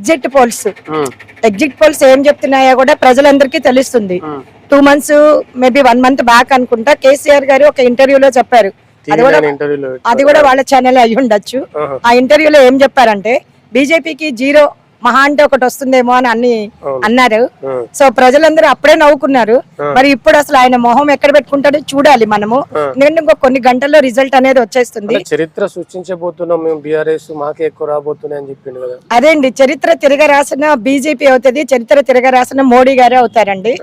Exit polls. Exit polls ఏం చెప్తున్నాయో కూడా ప్రజలందరికీ తెలుస్తుంది. Two months maybe one month back అనుకుంటా కేసీఆర్ గారు ఒక ఇంటర్వ్యూలో చెప్పారు. అది కూడా అది కూడా వాళ్ళ ఛానల్ అయి ఉండొచ్చు. ఆ ఇంటర్వ్యూలో ఏం చెప్పారంటే బీజేపీకి జీరో మహా అంటే ఒకటి వస్తుందేమో అని అన్ని. అన్నారు. సో ప్రజలందరూ అప్పుడే నవ్వుకున్నారు. మరి ఇప్పుడు అసలు ఆయన మొహం ఎక్కడ పెట్టుకుంటాడో చూడాలి మనము. నేను ఇంకో కొన్ని గంటల్లో రిజల్ట్ అనేది వచ్చేస్తుంది. చరిత్ర సృష్టించబోతున్నాం మేము బీఆర్ఎస్ మాకే ఎక్కువ రాబోతున్నాయి అని చెప్పిండు కదా. అదేండి చరిత్ర తిరగ రాసిన బీజేపీ అవుతుంది చరిత్ర తిరగ రాసిన మోడీ గారే అవుతారండి.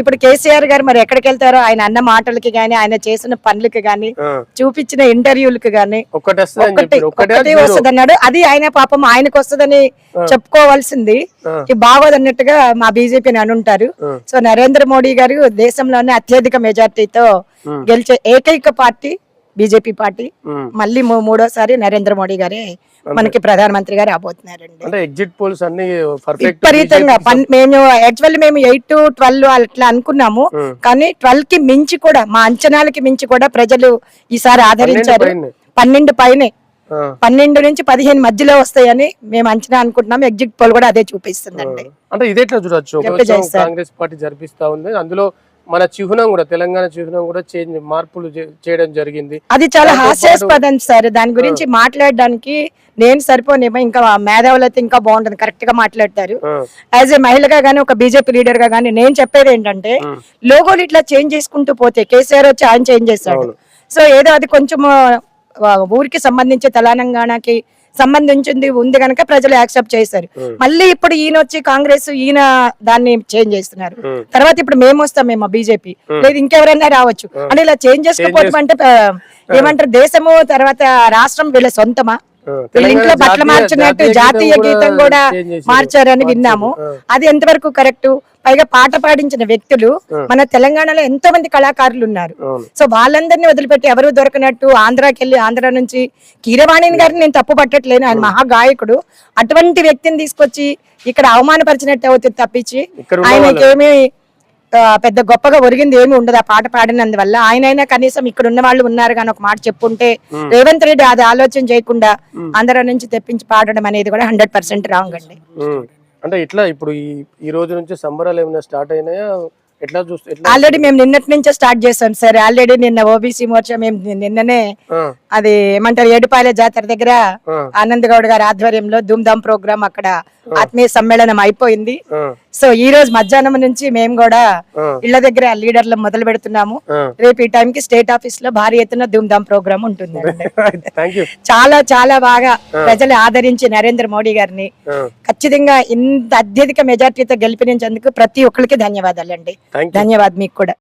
ఇప్పుడు కేసీఆర్ గారు మరి ఎక్కడికి వెళ్తారో ఆయన అన్న మాటలకి గాని ఆయన చేసిన పనులకి గాని. చూపించిన ఇంటర్వ్యూలకి గాని ఒకటి వస్తుంది అన్నాడు అది ఆయన పాపం ఆయనకు వస్తుందని చెప్పుకోవాల్సింది ఆ. ఇది బాగోదు అన్నట్టుగా మా బీజేపీని అనుంటారు. సో నరేంద్ర మోడీ గారు దేశంలోనే అత్యధిక మెజార్టీతో. గెలిచే ఏకైక పార్టీ బీజేపీ పార్టీ. మళ్ళీ మూడోసారి నరేంద్ర మోడీ గారే మనకి ప్రధానమంత్రి గారు రాబోతున్నారండి అంటే ఎగ్జిట్ పోల్స్ అన్ని పర్ఫెక్ట్ విపరీతంగా మేము యాక్చువల్లీ మేము ఎయిట్ టు ట్వెల్వ్ అట్లా అనుకున్నాము. కానీ ట్వెల్వ్కి మించి కూడా మా అంచనాలకి మించి కూడా ప్రజలు ఈసారి ఆదరించారు పైనే. పన్నెండు పైనే పన్నెండు నుంచి పదిహేను మధ్యలో వస్తాయని మేము అంచనా అనుకుంటున్నాం. ఎగ్జిట్ పోల్ కూడా అదే చూపిస్తుందండి. అంటే ఇదేట్లా చూడొచ్చు. కాంగ్రెస్ పార్టీ జరిపిస్తా ఉంది. అందులో మన చిహ్నం కూడా తెలంగాణ చిహ్నం కూడా చేంజ్ మార్పులు చేయడం జరిగింది. అది చాలా హాస్యాస్పదం సార్. దాని గురించి మాట్లాడడానికి నేను సరిపోనేమో ఇంకా మేధావులు అయితే ఇంకా బాగుంటుంది. కరెక్ట్గా మాట్లాడతారు. యాజ్ ఏ మహిళగా గానీ ఒక బీజేపీ లీడర్గా గానీ నేను చెప్పేది ఏంటంటే. లోగోలు ఇట్లా చేంజ్ చేసుకుంటూ పోతే కేసీఆర్ వచ్చి ఆయన చేంజ్ చేశాడు. సో ఏదో అది కొంచెం ఊరికి సంబంధించి తెలంగాణకి సంబంధించింది ఉంది కనుక ప్రజలు యాక్సెప్ట్ చేశారు. మళ్ళీ ఇప్పుడు ఈయన వచ్చి కాంగ్రెస్ ఈయన దాన్ని చేంజ్ చేస్తున్నారు. తర్వాత ఇప్పుడు మేము వస్తాం మేము బీజేపీ. లేదు ఇంకెవరైనా రావచ్చు. అంటే ఇలా చేంజ్ చేసుకోవటం అంటే ఏమంటారు దేశము తర్వాత రాష్ట్రం వీళ్ళ సొంతమా? వీళ్ళ ఇంట్లో బట్టలు మార్చినట్టు జాతీయ గీతం కూడా. మార్చారని విన్నాము. అది ఎంతవరకు కరెక్ట్? పైగా పాట పాడించిన వ్యక్తులు మన తెలంగాణలో ఎంతో మంది కళాకారులు ఉన్నారు. సో వాళ్ళందరినీ వదిలిపెట్టి ఎవరు దొరకనట్టు ఆంధ్రాకి వెళ్ళి ఆంధ్ర నుంచి కీరవాణి గారిని నేను తప్పు పట్టట్లేను. ఆయన మహా గాయకుడు అటువంటి వ్యక్తిని తీసుకొచ్చి ఇక్కడ అవమానపరిచినట్టు అవుతుంది తప్పించి ఆయనకేమి పెద్ద గొప్పగా ఒరిగింది ఏమి ఉండదు. ఆ పాట పాడినందువల్ల ఆయనైనా కనీసం ఇక్కడ ఉన్న వాళ్ళు ఉన్నారు కానీ ఒక మాట చెప్పుంటే రేవంత్ రెడ్డి అది ఆలోచన చేయకుండా ఆంధ్ర నుంచి తెప్పించి పాడడం అనేది కూడా హండ్రెడ్ పర్సెంట్ రాంగ్ అండి. అంటే ఇట్లా ఇప్పుడు ఈ ఈ రోజు నుంచి సంబరాలు ఏమైనా స్టార్ట్ అయినాయా? ఎట్లా చూస్తే ఆల్రెడీ మేము నిన్నటి నుంచే స్టార్ట్ చేసాం సార్. ఆల్రెడీ నిన్న ఓబీసీ మోర్చా మేము నిన్ననే అది ఏమంటారు ఏడుపాయల జాతర దగ్గర ఆనంద్ గౌడ్ గారి ఆధ్వర్యంలో ధూమ్ ధామ్ ప్రోగ్రామ్ అక్కడ ఆత్మీయ సమ్మేళనం అయిపోయింది. సో ఈ రోజు మధ్యాహ్నం నుంచి మేము కూడా ఇళ్ళ దగ్గర లీడర్లు మొదలు పెడుతున్నాము. రేపు ఈ టైం కి స్టేట్ ఆఫీస్లో భారీ ఎత్తున ధూమ్ ధామ్ ప్రోగ్రామ్ ఉంటుంది. చాలా చాలా బాగా ప్రజలు ఆదరించి నరేంద్ర మోడీ గారిని ఖచ్చితంగా ఇంత అత్యధిక మెజార్టీతో గెలిపించేందుకు ప్రతి ఒక్కరికి ధన్యవాదాలండి. ధన్యవాద్ మీకు కూడా.